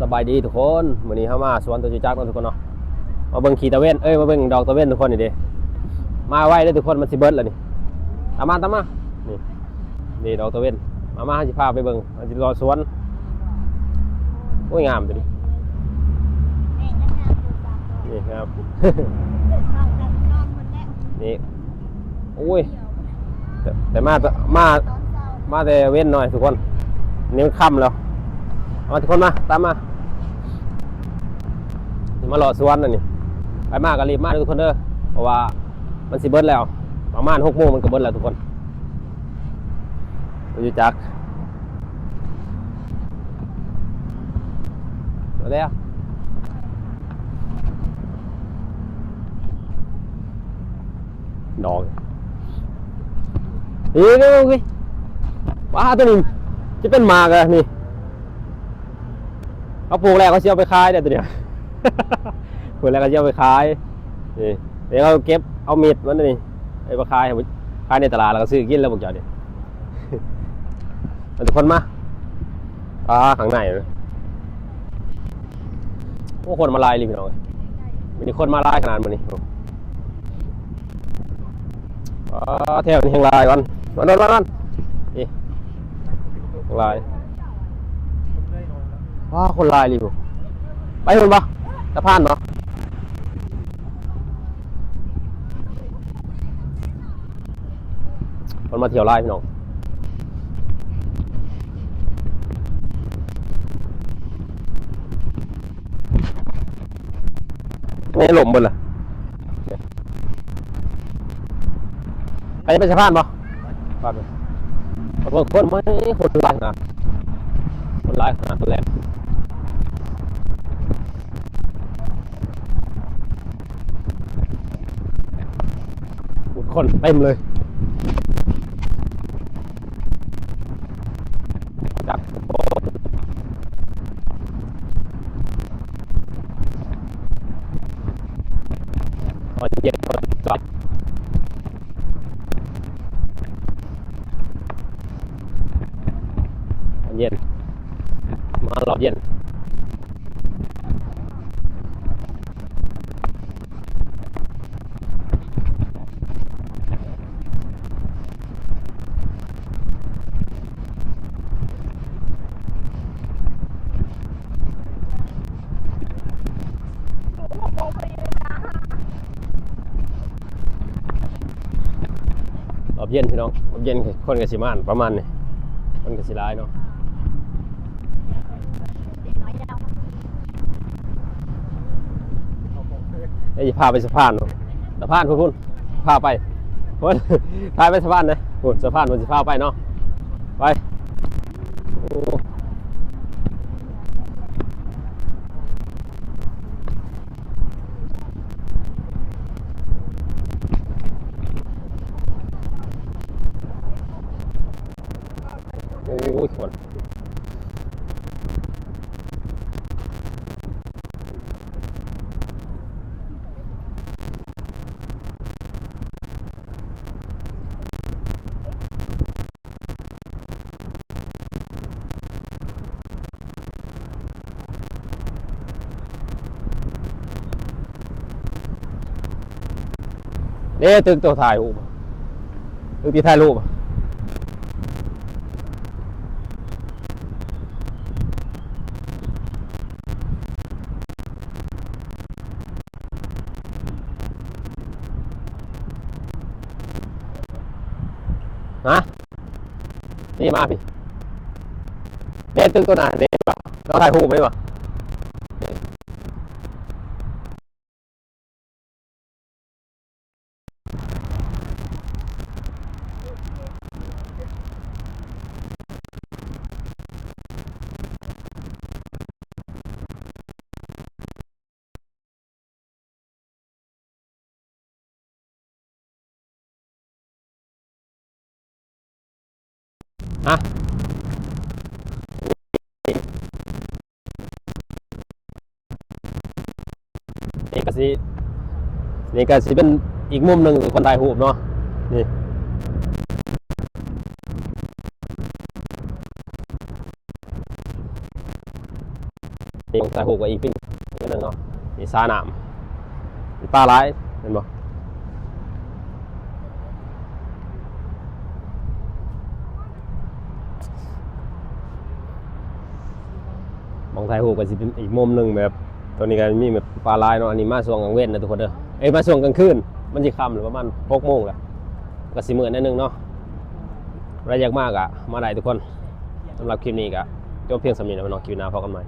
สบายดีทุกคนวันนี้เข้ามาสวนตัวจุจักนะทุกคนเนาะมาเบิ่งขีตะเวนเอ้ยมาเบิ่งดอกตะเวนทุกคนนี่ดิมาไว้เด้ทุกคนมันสิเบิดแล้วนี่ตามมาตามมานี่นี่ดอกตะเวนมามาให้สิพาไปเบิ่งมันสิรอสวนโอ้ยงามตัวนี้นี่ครับนี่โอ้ยแต่แต่มาแต่มามาแต่เว้นหน่อยทุกคนนี่มันค่ำแล้ว มาทุกคนมา ตามมานี่มาหล่อสวนนั่นนี่ไปมากก็รีบมาเด้อทุกคนเด้อเพราะว่ามันสิเบิดแล้ว ประมาณหกโมงมันก็เบิดแล้วทุกคนอยู่จักเอาแล้วดอกนี่นี่นี่ว้าตัวนี้จะเป็นหมากอะนี่ เขาปลูกแล้วเขาเชี่ยวไปขายเดี๋ยวตัวเนี้ยปลูกแล้วเขาเชี่ยวไปขายนี่เดี๋ยวเขาเก็บเอามีดมันนี่ไอ้ไปขายขายในตลาดแล้วก็ซื้อกินแล้วพวกเจ้าเนี่ยมันทุกคนมาอ่าข้างในนะโอ้คนมาลายลยพี่น้องมีคนมาลายขนาดมันนี่อ่าแถวนี้แห่งลายก่อนวันนั้นวันนั้นนี่แห่งลาย ว้าคนลายเลยพวกไปคนปะสะพานปะคนมาเที่ยวไลายพี่น้องไม่หล่มบนล่ะไปไปสะพานปะปไปปรากฏคนไม่คนร้ายนาดคนร้ายขนาดตัวแรก คนเต็มเลยจับตอนเย็นตอนกลับตอนเย็น มาหลอบเย็น ร อบเย็นพี่น้องอบเย็นคนกับสิมานประมาณนี้คนกับสิร้ายเนาะเอ้ยพาไปสะพานเนาะสะพานคุณคุณพาไปคุณพาไปสะพานนะคุณสะพานมันสิพาไปเนาะไปโอ้ โอ้ยคนเด้ตึกตัวถ่ายรูปอะตึกที่ถ่ายรูปอะ ฮะนี่มาพี่เด็ตึกตัวไหนเนี่ยเราถ่ายหูไหมวะะนี่ก็สินี่ก็สิเป็นอีกมุมหนึ่งของคนถ่ายรูปเนาะนี่นี่ใส่หูกกับอีกปิ้งนิดนึงเนาะนี่ซาหนามนี่ปลาร้ายเห็นบ่ มองไทยหูก็สิเป็นอีกมุมหนึ่งแบบตอนนี้ก็มีแบบปลาลายเนาะอันนี้มาช่วงกลางเว้นนะทุกคนเด้อเอ้ยมาช่วงกลางคืนมันสิค่ำหรือประมาณหกโมงแหละก็สิมื่นนิดนึงเนาะรายอยากมากอะมาได้ทุกคนสำหรับคลิปนี้ก็จบเพียงสำนีนะพี่น้องคลิปหน้าพบกันใหม่